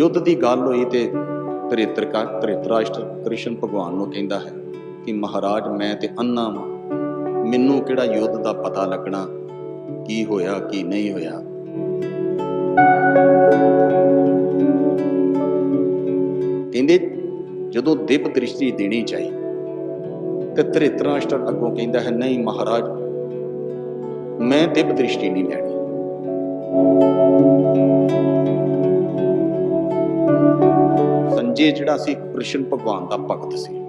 ਯੁੱਧ ਦੀ ਗੱਲ ਹੋਈ ਤੇ ਤ੍ਰਿਤਰ ਕਾ ਤ੍ਰਿਤਰਾਸ਼ਟਰ ਕ੍ਰਿਸ਼ਨ ਭਗਵਾਨ ਨੂੰ ਕਹਿੰਦਾ ਹੈ ਕਿ ਮਹਾਰਾਜ, ਮੈਂ ਤੇ ਅੰਨਾ ਵਾਂ। ਮੈਨੂੰ ਕਿਹੜਾ ਯੁੱਧ ਦਾ ਪਤਾ ਲੱਗਣਾ? ਕੀ ਹੋਇਆ, ਕੀ ਨਹੀਂ ਹੋਇਆ? ਕਹਿੰਦੇ, ਜਦੋਂ ਦਿਵ ਦ੍ਰਿਸ਼ਟੀ ਦੇਣੀ ਚਾਹੀ, ਤੇ ਤ੍ਰਿਤਰਾਸ਼ਟਰ ਅੱਗੋਂ ਕਹਿੰਦਾ ਹੈ, ਨਹੀਂ ਮਹਾਰਾਜ, ਮੈਂ ਦਿਵ ਦ੍ਰਿਸ਼ਟੀ ਨਹੀਂ ਲੈਣੀ। ਸੰਜੇ ਜਿਹੜਾ ਸੀ ਕ੍ਰਿਸ਼ਨ ਭਗਵਾਨ ਦਾ ਭਗਤ ਸੀ।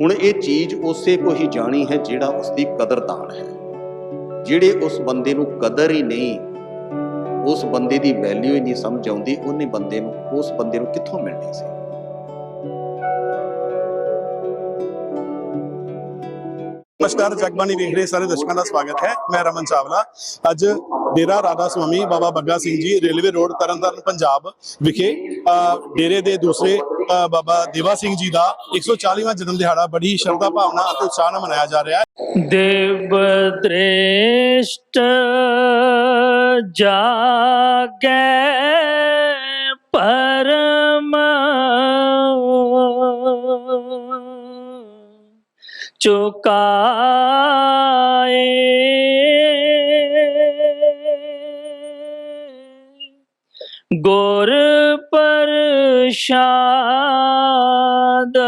ਹੁਣ ਇਹ ਚੀਜ਼ ਉਸੇ ਕੋ ਹੀ ਜਾਣੀ ਹੈ ਜਿਹੜਾ ਉਸ ਦੀ ਕਦਰਦਾਨ ਹੈ। ਜਿਹੜੇ ਉਸ ਬੰਦੇ ਨੂੰ ਕਦਰ ਹੀ ਨਹੀਂ, ਉਸ ਬੰਦੇ ਦੀ ਵੈਲਿਊ ਹੀ ਨਹੀਂ ਸਮਝ ਆਉਂਦੀ, ਉਹਨੇ ਬੰਦੇ ਨੂੰ, ਉਸ ਬੰਦੇ ਨੂੰ ਕਿੱਥੋਂ ਮਿਲਣੀ ਸੀ? ਨਮਸਕਾਰ, ਜਗਬਾਣੀ ਵੇਖ ਰਹੇ ਸਾਰੇ ਦਰਸ਼ਕਾਂ ਦਾ ਸਵਾਗਤ ਹੈ। ਮੈਂ ਰਮਨ ਚਾਵਲਾ। ਅੱਜ ਡੇਰਾ ਰਾਧਾ ਸੁਆਮੀ ਬਾਬਾ ਬੱਗਾ ਸਿੰਘ ਜੀ ਰੇਲਵੇ ਰੋਡ ਤਰਨਤਾਰਨ, ਪੰਜਾਬ ਵਿਖੇ ਡੇਰੇ ਦੇ ਦੂਸਰੇ ਬਾਬਾ ਦੇਵਾ ਸਿੰਘ ਜੀ ਦਾ 140ਵਾਂ ਜਨਮ ਦਿਹਾੜਾ ਬੜੀ ਸ਼ਰਧਾ, ਭਾਵਨਾ ਅਤੇ ਉਤਸ਼ਾਹ ਨਾਲ ਮਨਾਇਆ ਜਾ ਰਿਹਾ ਹੈ। ਦੇਵ ਤ੍ਰੇਸ਼ਟ ਜਾਗੈ ਚੁਕਾਏ। ਗੁਰ ਪ੍ਰਸ਼ਾਦ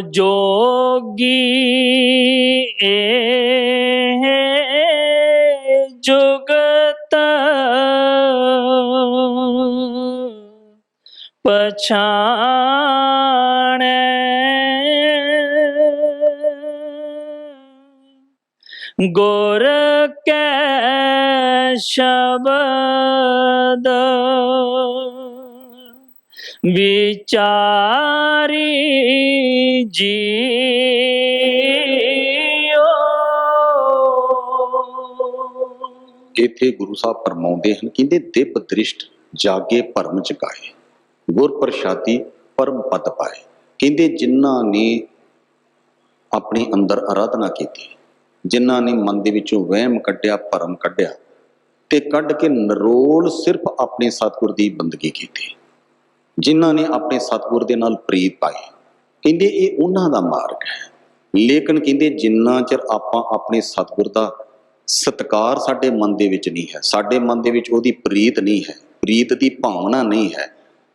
ਜੋਗੀ ਇਹ ਜੁਗਤ ਪਛਾਣੈ। ਗੁਰ ਕੈ ਸ਼ਬਦ ਵਿਚਾਰੀ ਜੀਓ। ਇੱਥੇ ਗੁਰੂ ਸਾਹਿਬ ਫਰਮਾਉਂਦੇ ਹਨ ਕਹਿੰਦੇ ਦਿਵ ਦ੍ਰਿਸ਼ਟ ਜਾਗੇ ਭਰਮ ਚਕਾਏ ਗੁਰ ਪ੍ਰਸਾਦੀ ਪਰਮ ਪਦ ਪਾਏ। ਕਹਿੰਦੇ ਜਿਨ੍ਹਾਂ ਨੇ ਆਪਣੇ ਅੰਦਰ ਆਰਾਧਨਾ ਕੀਤੀ, ਜਿਨ੍ਹਾਂ ਨੇ ਮਨ ਦੇ ਵਿੱਚੋਂ ਵਹਿਮ ਕੱਢਿਆ, ਭਰਮ ਕੱਢਿਆ ਤੇ ਕੱਢ ਕੇ ਨਰੋਲ ਸਿਰਫ ਆਪਣੇ ਸਤਿਗੁਰ ਦੀ ਬੰਦਗੀ ਕੀਤੀ। ਜਿਨ੍ਹਾਂ ਨੇ ਆਪਣੇ ਸਤਿਗੁਰ ਦੇ ਨਾਲ ਪ੍ਰੀਤ ਪਾਈ ਕਹਿੰਦੇ ਇਹ ਉਹਨਾਂ ਦਾ ਮਾਰਗ ਹੈ। ਲੇਕਿਨ ਕਹਿੰਦੇ ਜਿੰਨਾ ਚਿਰ ਆਪਾਂ ਆਪਣੇ ਸਤਿਗੁਰ ਦਾ ਸਤਕਾਰ ਸਾਡੇ ਮਨ ਦੇ ਵਿੱਚ ਨਹੀਂ ਹੈ, ਸਾਡੇ ਮਨ ਦੇ ਵਿੱਚ ਉਹਦੀ ਪ੍ਰੀਤ ਨਹੀਂ ਹੈ, ਪ੍ਰੀਤ ਦੀ ਭਾਵਨਾ ਨਹੀਂ ਹੈ,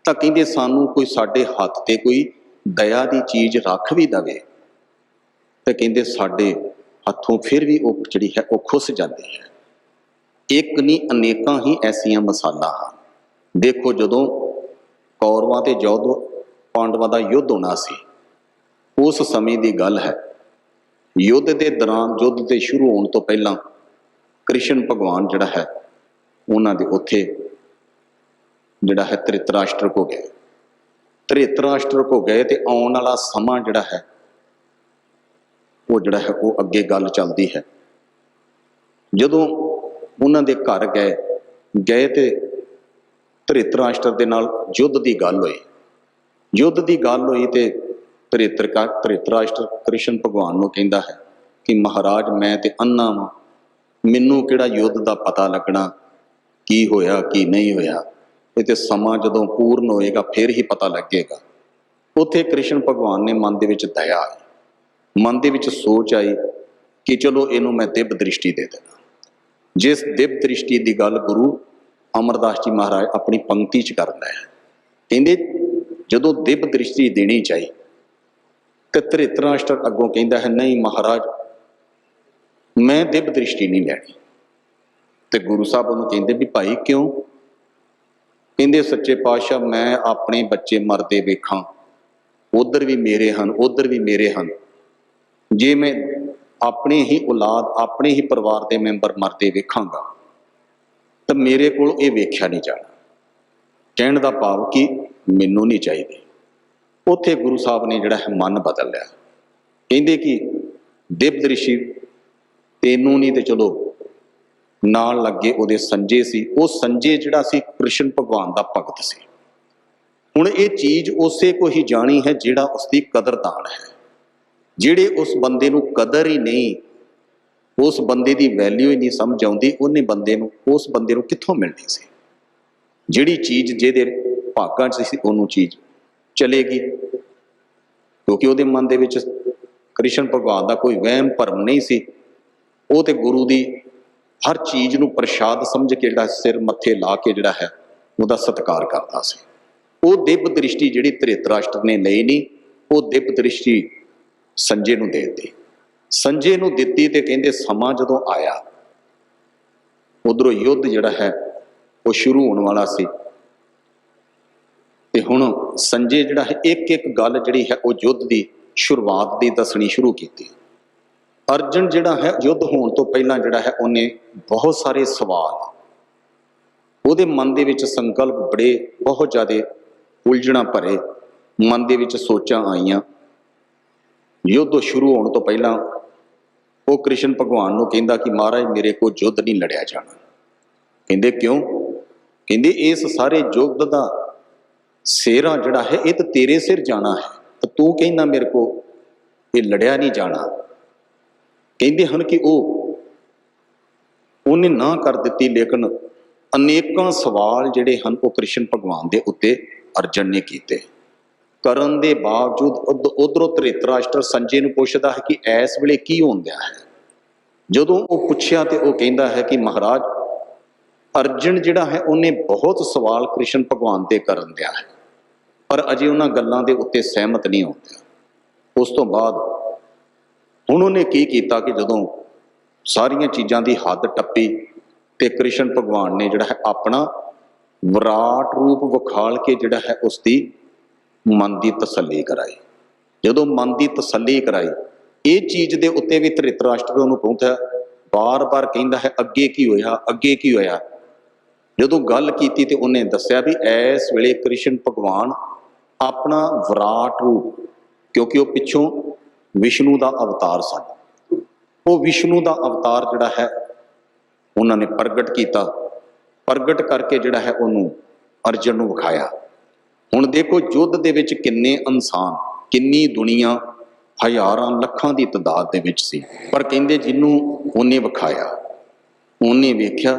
ਤਾਂ ਕਹਿੰਦੇ ਸਾਨੂੰ ਕੋਈ ਸਾਡੇ ਹੱਥ ਤੇ ਕੋਈ ਦਇਆ ਦੀ ਚੀਜ਼ ਰੱਖ ਵੀ ਦਵੇ, ਤੇ ਕਹਿੰਦੇ ਸਾਡੇ ਹੱਥੋਂ ਫਿਰ ਵੀ ਉਹ ਜਿਹੜੀ ਹੈ ਉਹ ਖੁੱਸ ਜਾਂਦੀ ਹੈ। ਇੱਕ ਨਹੀਂ, ਅਨੇਕਾਂ ਹੀ ਐਸੀਆਂ ਮਸਾਲਾ ਹਨ। ਦੇਖੋ ਜਦੋਂ ਕੌਰਵਾਂ ਤੇ ਯੋਧ ਪਾਂਡਵਾਂ ਦਾ ਯੁੱਧ ਹੋਣਾ ਸੀ। ਉਸ ਸਮੇਂ ਦੀ ਗੱਲ ਹੈ, ਯੁੱਧ ਦੇ ਦੌਰਾਨ ਯੁੱਧ ਦੇ ਸ਼ੁਰੂ ਹੋਣ ਤੋਂ ਪਹਿਲਾਂ ਕ੍ਰਿਸ਼ਨ ਭਗਵਾਨ ਜਿਹੜਾ ਹੈ, ਉਹਨਾਂ ਦੇ ਉੱਥੇ ਜਿਹੜਾ ਹੈ ਤ੍ਰਿਤਰਾਸ਼ਟਰ ਕੋ ਗਏ। ਤ੍ਰਿਤਰਾਸ਼ਟਰ ਕੋ ਗਏ ਤੇ ਆਉਣ ਵਾਲਾ ਸਮਾਂ ਜਿਹੜਾ ਹੈ, ਉਹ ਜਿਹੜਾ ਹੈ, ਉਹ ਅੱਗੇ ਗੱਲ ਚੱਲਦੀ ਹੈ। ਜਦੋਂ ਉਹਨਾਂ ਦੇ ਘਰ ਗਏ ਗਏ ਤੇ ਧ੍ਰਿਤਰਾਸ਼ਟਰ ਦੇ ਨਾਲ ਯੁੱਧ ਦੀ ਗੱਲ ਹੋਈ। ਯੁੱਧ ਦੀ ਗੱਲ ਹੋਈ ਤੇ ਧ੍ਰਿਤਰ ਕਾ ਧ੍ਰਿਤਰਾਸ਼ਟਰ ਕ੍ਰਿਸ਼ਨ ਭਗਵਾਨ ਨੂੰ ਕਹਿੰਦਾ ਹੈ ਕਿ ਮਹਾਰਾਜ, ਮੈਂ ਤੇ ਅੰਨਾ ਵਾਂ। ਮੈਨੂੰ ਕਿਹੜਾ ਯੁੱਧ ਦਾ ਪਤਾ ਲੱਗਣਾ? ਕੀ ਹੋਇਆ, ਕੀ ਨਹੀਂ ਹੋਇਆ? ਇਹ ਤੇ ਸਮਾਂ ਜਦੋਂ ਪੂਰਨ ਹੋਏਗਾ, ਫਿਰ ਹੀ ਪਤਾ ਲੱਗੇਗਾ। ਉੱਥੇ ਕ੍ਰਿਸ਼ਨ ਭਗਵਾਨ ਨੇ ਮਨ ਦੇ ਵਿੱਚ ਦਇਆ ਆਈ। ਮਨ ਦੇ ਵਿੱਚ ਸੋਚ ਆਈ ਕਿ ਚਲੋ ਇਹਨੂੰ ਮੈਂ ਦਿਵ ਦ੍ਰਿਸ਼ਟੀ ਦੇ ਦੇਣਾ। ਜਿਸ ਦਿਵ ਦ੍ਰਿਸ਼ਟੀ ਦੀ ਗੱਲ ਗੁਰੂ ਅਮਰਦਾਸ ਜੀ ਮਹਾਰਾਜ ਆਪਣੀ ਪੰਕਤੀ 'ਚ ਕਰਦਾ ਹੈ ਕਹਿੰਦੇ, ਜਦੋਂ ਦਿਵ ਦ੍ਰਿਸ਼ਟੀ ਦੇਣੀ ਚਾਹੀ ਤੇ ਧ੍ਰਿਤਰਾਸ਼ਟਰ ਅੱਗੋਂ ਕਹਿੰਦਾ ਹੈ, ਨਹੀਂ ਮਹਾਰਾਜ, ਮੈਂ ਦਿਵ ਦ੍ਰਿਸ਼ਟੀ ਨਹੀਂ ਲੈਣੀ। ਤੇ ਗੁਰੂ ਸਾਹਿਬ ਉਹਨੂੰ ਕਹਿੰਦੇ ਵੀ, ਭਾਈ ਕਿਉਂ? ਕਹਿੰਦੇ, ਸੱਚੇ ਪਾਤਸ਼ਾਹ, ਮੈਂ ਆਪਣੇ ਬੱਚੇ ਮਰਦੇ ਵੇਖਾਂ। ਉਧਰ ਵੀ ਮੇਰੇ ਹਨ, ਉਧਰ ਵੀ ਮੇਰੇ ਹਨ। ਜੇ ਮੈਂ ਆਪਣੇ ਹੀ ਔਲਾਦ, ਆਪਣੇ ਹੀ ਪਰਿਵਾਰ ਦੇ ਮੈਂਬਰ ਮਰਦੇ ਵੇਖਾਂਗਾ ਤਾਂ ਮੇਰੇ ਕੋਲ ਇਹ ਵੇਖਿਆ ਨਹੀਂ ਜਾਣਾ। ਕਹਿਣ ਦਾ ਭਾਵ ਕਿ ਮੈਨੂੰ ਨਹੀਂ ਚਾਹੀਦੇ। ਉੱਥੇ ਗੁਰੂ ਸਾਹਿਬ ਨੇ ਜਿਹੜਾ ਹੈ ਮਨ ਬਦਲ ਲਿਆ। ਕਹਿੰਦੇ ਕਿ ਦਿਵ ਦ੍ਰਿਸ਼ੀ, ਤੈਨੂੰ ਨਹੀਂ ਤੇ ਚਲੋ ਨਾਲ ਲੱਗੇ ਉਹਦੇ ਸੰਜੇ ਸੀ। ਉਹ ਸੰਜੇ ਜਿਹੜਾ ਸੀ ਕ੍ਰਿਸ਼ਨ ਭਗਵਾਨ ਦਾ ਭਗਤ ਸੀ। ਹੁਣ ਇਹ ਚੀਜ਼ ਉਸੇ ਕੋ ਹੀ ਜਾਣੀ ਹੈ ਜਿਹੜਾ ਉਸ ਦੀ ਕਦਰਦਾਨ ਹੈ। ਜਿਹੜੇ ਉਸ ਬੰਦੇ ਨੂੰ ਕਦਰ ਹੀ ਨਹੀਂ ਉਸ ਬੰਦੇ ਦੀ ਵੈਲਿਊ ਹੀ ਨਹੀਂ ਸਮਝ ਆਉਂਦੀ, ਉਹਨੇ ਬੰਦੇ ਨੂੰ, ਉਸ ਬੰਦੇ ਨੂੰ ਕਿੱਥੋਂ ਮਿਲਣੀ ਸੀ? ਜਿਹੜੀ ਚੀਜ਼ ਜਿਹਦੇ ਭਾਗਾਂ 'ਚ ਸੀ, ਉਹਨੂੰ ਚੀਜ਼ ਚਲੇਗੀ। ਕਿਉਂਕਿ ਉਹਦੇ ਮਨ ਦੇ ਵਿੱਚ ਕ੍ਰਿਸ਼ਨ ਭਗਵਾਨ ਦਾ ਕੋਈ ਵਹਿਮ ਭਰਮ ਨਹੀਂ ਸੀ। ਉਹ ਤੇ ਗੁਰੂ ਦੀ ਹਰ ਚੀਜ਼ ਨੂੰ ਪ੍ਰਸ਼ਾਦ ਸਮਝ ਕੇ ਜਿਹੜਾ ਸਿਰ ਮੱਥੇ ਲਾ ਕੇ ਜਿਹੜਾ ਹੈ, ਉਹਦਾ ਸਤਿਕਾਰ ਕਰਦਾ ਸੀ। ਉਹ ਦਿਵ ਦ੍ਰਿਸ਼ਟੀ ਜਿਹੜੀ ਧ੍ਰਿਤਰਾਸ਼ਟਰ ਨੇ ਲਈ ਨਹੀਂ, ਉਹ ਦਿਵ ਦ੍ਰਿਸ਼ਟੀ ਸੰਜੇ ਨੂੰ ਦੇ ਦਿੱਤੀ। ਸੰਜੇ ਨੂੰ ਦਿੱਤੀ ਤੇ ਕਹਿੰਦੇ ਸਮਾਂ ਜਦੋਂ ਆਇਆ, ਉਧਰੋਂ ਯੁੱਧ ਜਿਹੜਾ ਹੈ, ਉਹ ਸ਼ੁਰੂ ਹੋਣ ਵਾਲਾ ਸੀ। ਤੇ ਹੁਣ ਸੰਜੇ ਜਿਹੜਾ ਹੈ ਇੱਕ ਇੱਕ ਗੱਲ ਜਿਹੜੀ ਹੈ, ਉਹ ਯੁੱਧ ਦੀ ਸ਼ੁਰੂਆਤ ਦੀ ਦੱਸਣੀ ਸ਼ੁਰੂ ਕੀਤੀ। ਅਰਜਨ ਜਿਹੜਾ ਹੈ, ਯੁੱਧ ਹੋਣ ਤੋਂ ਪਹਿਲਾਂ ਜਿਹੜਾ ਹੈ, ਉਹਨੇ ਬਹੁਤ ਸਾਰੇ ਸਵਾਲ, ਉਹਦੇ ਮਨ ਦੇ ਵਿੱਚ ਸੰਕਲਪ ਬੜੇ ਬਹੁਤ ਜ਼ਿਆਦੇ ਉਲਝਣਾ ਭਰੇ ਮਨ ਦੇ ਵਿੱਚ ਸੋਚਾਂ ਆਈਆਂ। ਯੁੱਧ ਸ਼ੁਰੂ ਹੋਣ ਤੋਂ ਪਹਿਲਾਂ ਉਹ ਕ੍ਰਿਸ਼ਨ ਭਗਵਾਨ ਨੂੰ ਕਹਿੰਦਾ ਕਿ ਮਹਾਰਾਜ, ਮੇਰੇ ਕੋਲ ਯੁੱਧ ਨਹੀਂ ਲੜਿਆ ਜਾਣਾ। ਕਹਿੰਦੇ ਕਿਉਂ? ਕਹਿੰਦੇ ਇਸ ਸਾਰੇ ਯੁੱਧ ਦਾ ਸੇਰਾ ਜਿਹੜਾ ਹੈ, ਇਹ ਤਾਂ ਤੇਰੇ ਸਿਰ ਜਾਣਾ ਹੈ, ਤੇ ਤੂੰ ਕਹਿੰਦਾ ਮੇਰੇ ਕੋ ਇਹ ਲੜਿਆ ਨਹੀਂ ਜਾਣਾ। ਕਹਿੰਦੇ ਹਨ ਕਿ ਉਹ, ਉਹਨੇ ਨਾ ਕਰ ਦਿੱਤੀ, ਲੇਕਿਨ ਅਨੇਕਾਂ ਸਵਾਲ ਜਿਹੜੇ ਹਨ, ਉਹ ਕ੍ਰਿਸ਼ਨ ਭਗਵਾਨ ਦੇ ਉੱਤੇ ਅਰਜਨ ਨੇ ਕੀਤੇ। ਕਰਨ ਦੇ ਬਾਵਜੂਦ ਉਧਰੋਂ ਧ੍ਰਿਤਰਾਸ਼ਟਰ ਸੰਜੇ ਨੂੰ ਪੁੱਛਦਾ ਹੈ ਕਿ ਇਸ ਵੇਲੇ ਕੀ ਹੁੰਦਿਆ ਹੈ। ਜਦੋਂ ਉਹ ਪੁੱਛਿਆ ਤੇ ਉਹ ਕਹਿੰਦਾ ਹੈ ਕਿ ਮਹਾਰਾਜ, ਅਰਜਨ ਜਿਹੜਾ ਹੈ ਉਹਨੇ ਬਹੁਤ ਸਵਾਲ ਕ੍ਰਿਸ਼ਨ ਭਗਵਾਨ ਤੇ ਕਰਨ ਦਿਆ ਹੈ, ਪਰ ਅਜੇ ਉਹਨਾਂ ਗੱਲਾਂ ਦੇ ਉੱਤੇ ਸਹਿਮਤ ਨਹੀਂ ਹੁੰਦਾ ਉਸ ਤੋਂ ਬਾਅਦ ਹੁਣ ਉਹਨੇ ਕੀ ਕੀਤਾ ਕਿ ਜਦੋਂ ਸਾਰੀਆਂ ਚੀਜ਼ਾਂ ਦੀ ਹੱਦ ਟੱਪੀ ਤੇ ਕ੍ਰਿਸ਼ਨ ਭਗਵਾਨ ਨੇ ਜਿਹੜਾ ਹੈ ਆਪਣਾ ਵਿਰਾਟ ਰੂਪ ਵਿਖਾਲ ਕੇ ਜਿਹੜਾ ਹੈ ਉਸ ਦੀ ਮਨ ਦੀ ਤਸੱਲੀ ਕਰਾਈ। ਜਦੋਂ ਮਨ ਦੀ ਤਸੱਲੀ ਕਰਾਈ, ਇਹ ਚੀਜ਼ ਦੇ ਉੱਤੇ ਵੀ ਧ੍ਰਿਤਰਾਸ਼ਟਰ ਉਹਨੂੰ ਪਹੁੰਚਿਆ। ਬਾਰ-ਬਾਰ ਕਹਿੰਦਾ ਹੈ, ਅੱਗੇ ਕੀ ਹੋਇਆ, ਅੱਗੇ ਕੀ ਹੋਇਆ? ਜਦੋਂ ਗੱਲ ਕੀਤੀ ਤੇ ਉਹਨੇ ਦੱਸਿਆ ਵੀ ਇਸ ਵੇਲੇ ਕ੍ਰਿਸ਼ਨ ਭਗਵਾਨ ਆਪਣਾ ਵਿਰਾਟ ਰੂਪ, ਕਿਉਂਕਿ ਉਹ ਪਿੱਛੋਂ ਵਿਸ਼ਨੂੰ ਦਾ ਅਵਤਾਰ ਸਨ। ਉਹ ਵਿਸ਼ਨੂੰ ਦਾ ਅਵਤਾਰ ਜਿਹੜਾ ਹੈ, ਉਹਨਾਂ ਨੇ ਪ੍ਰਗਟ ਕੀਤਾ। ਪ੍ਰਗਟ ਕਰਕੇ ਜਿਹੜਾ ਹੈ ਉਹਨੂੰ ਅਰਜਨ ਨੂੰ ਵਿਖਾਇਆ। ਹੁਣ ਦੇਖੋ ਯੁੱਧ ਦੇ ਵਿੱਚ ਕਿੰਨੇ ਇਨਸਾਨ, ਕਿੰਨੀ ਦੁਨੀਆ ਹਜ਼ਾਰਾਂ ਲੱਖਾਂ ਦੀ ਤਦਾਦ ਦੇ ਵਿੱਚ ਸੀ। ਪਰ ਕਹਿੰਦੇ ਜਿਹਨੂੰ ਉਹਨੇ ਵਿਖਾਇਆ, ਉਹਨੇ ਵੇਖਿਆ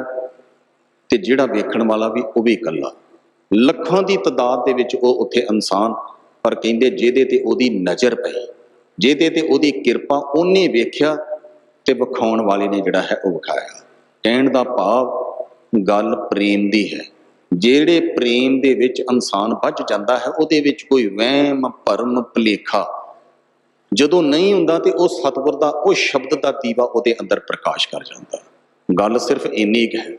ਤੇ ਜਿਹੜਾ ਵੇਖਣ ਵਾਲਾ ਵੀ ਉਹ ਵੀ ਇਕੱਲਾ। ਲੱਖਾਂ ਦੀ ਤਦਾਦ ਦੇ ਵਿੱਚ ਉਹ ਉੱਥੇ ਇਨਸਾਨ, ਪਰ ਕਹਿੰਦੇ ਜਿਹਦੇ ਤੇ ਉਹਦੀ ਨਜ਼ਰ ਪਈ, ਜਿਹਦੇ ਤੇ ਉਹਦੀ ਕਿਰਪਾ ਉਹਨੇ ਵੇਖਿਆ ਤੇ ਵਿਖਾਉਣ ਵਾਲੇ ਨੇ ਜਿਹੜਾ ਹੈ ਉਹ ਵਿਖਾਇਆ। ਕਹਿਣ ਦਾ ਭਾਵ, ਗੱਲ ਪ੍ਰੇਮ ਦੀ ਹੈ। ਜਿਹੜੇ ਪ੍ਰੇਮ ਦੇ ਵਿੱਚ ਇਨਸਾਨ ਵੱਜ ਜਾਂਦਾ ਹੈ, ਉਹਦੇ ਵਿੱਚ ਕੋਈ ਵਹਿਮ, ਭਰਮ, ਭਲੇਖਾ ਜਦੋਂ ਨਹੀਂ ਹੁੰਦਾ ਤੇ ਉਹ ਸਤਿਗੁਰ ਦਾ, ਉਹ ਸ਼ਬਦ ਦਾ ਦੀਵਾ ਉਹਦੇ ਅੰਦਰ ਪ੍ਰਕਾਸ਼ ਕਰ ਜਾਂਦਾ ਗੱਲ ਸਿਰਫ ਇੰਨੀ ਕੁ ਹੈ।